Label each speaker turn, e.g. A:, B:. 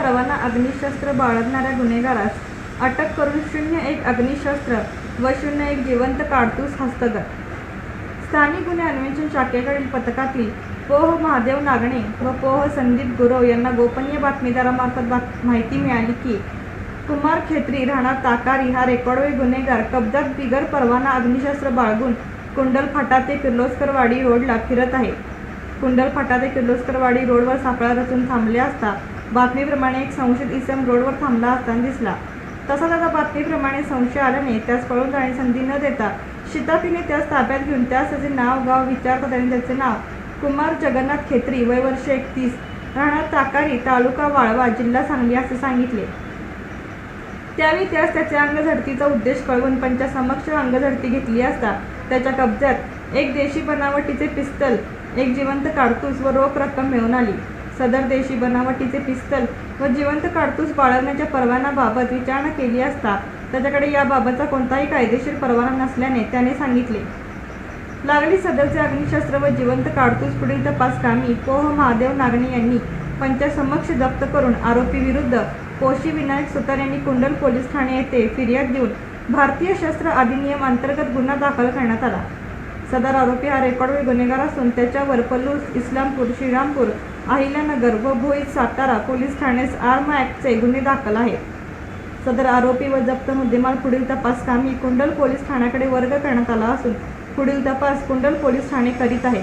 A: परवाना अग्निशस्त्र बाळगणाऱ्या गुन्हेगारास अटक करून शून्य एक अग्निशस्त्र व शून्य एक जिवंत काडतूस हस्तगत. स्थानिक गुन्हे अन्वेषण शाखेकडील पथकातील पोह महादेव नागणे व पोह संदीप गुरव यांना गोपनीय बातमीदारामार्फत बात माहिती मिळाली की कुमार खेत्री राहणार ताकारी हा रेकॉर्डवे गुन्हेगार कब्जात बिगर परवाना अग्निशस्त्र बाळगून कुंडल फाटा ते किर्लोस्करवाडी रोडला फिरत आहे. कुंडल फाटा ते किर्लोस्करवाडी रोडवर सापळा रचून थांबले असता बातमीप्रमाणे एक संशयित इसम रोडवर थांबला असताना दिसला. तसा त्याचा बातमीप्रमाणे संशय आल्याने त्यास पळून जाण्याची संधी न देता शिताफीने त्यास ताब्यात घेऊन त्यास त्याचे नाव गाव विचारता त्याने त्याचे नाव कुमार जगन्नाथ खेत्री वय वर्ष एकतीस राहणार ताकारी तालुका वाळवा जिल्हा सांगली असे सांगितले. त्यावेळी त्यास त्याच्या अंगझडतीचा उद्देश कळवून पंचासमक्ष अंगझडती घेतली असता त्याच्या कब्जात एक देशी बनावटीचे पिस्तल एक जिवंत काडतूस व रोख रक्कम मिळून आली. सदर देशी बनावटीचे पिस्तल व जिवंत काडतूस बाळगण्याच्या परवानाबाबत विचारणा केली असता त्याच्याकडे याबाबतचा कोणताही कायदेशीर परवाना नसल्याने त्याने सांगितले. लागली सदरचे अग्निशस्त्र व जिवंत काडतूस पुढील तपास कामी पोह महादेव नागणे यांनी पंचासमक्ष जप्त करून आरोपी विरुद्ध विनायक सुतार यांनी कुंडल पोलीस ठाणे येथे फिर्याद देऊन भारतीय शस्त्र अधिनियम अंतर्गत गुन्हा दाखल करण्यात आला. सदर आरोपी हा रेकॉर्डवेळ गुन्हेगार असून त्याच्यावर पलूस इस्लामपूर श्रीरामपूर अहिल्यानगर व भोईर सातारा पोलीस ठाण्यास आर्म ॲक्टचे गुन्हे दाखल आहेत. सदर आरोपी व जप्त मुद्देमाल पुढील तपास कामी कुंडल पोलीस ठाण्याकडे वर्ग करण्यात आला असून पुढील तपास कुंडल पोलीस ठाणे करीत आहे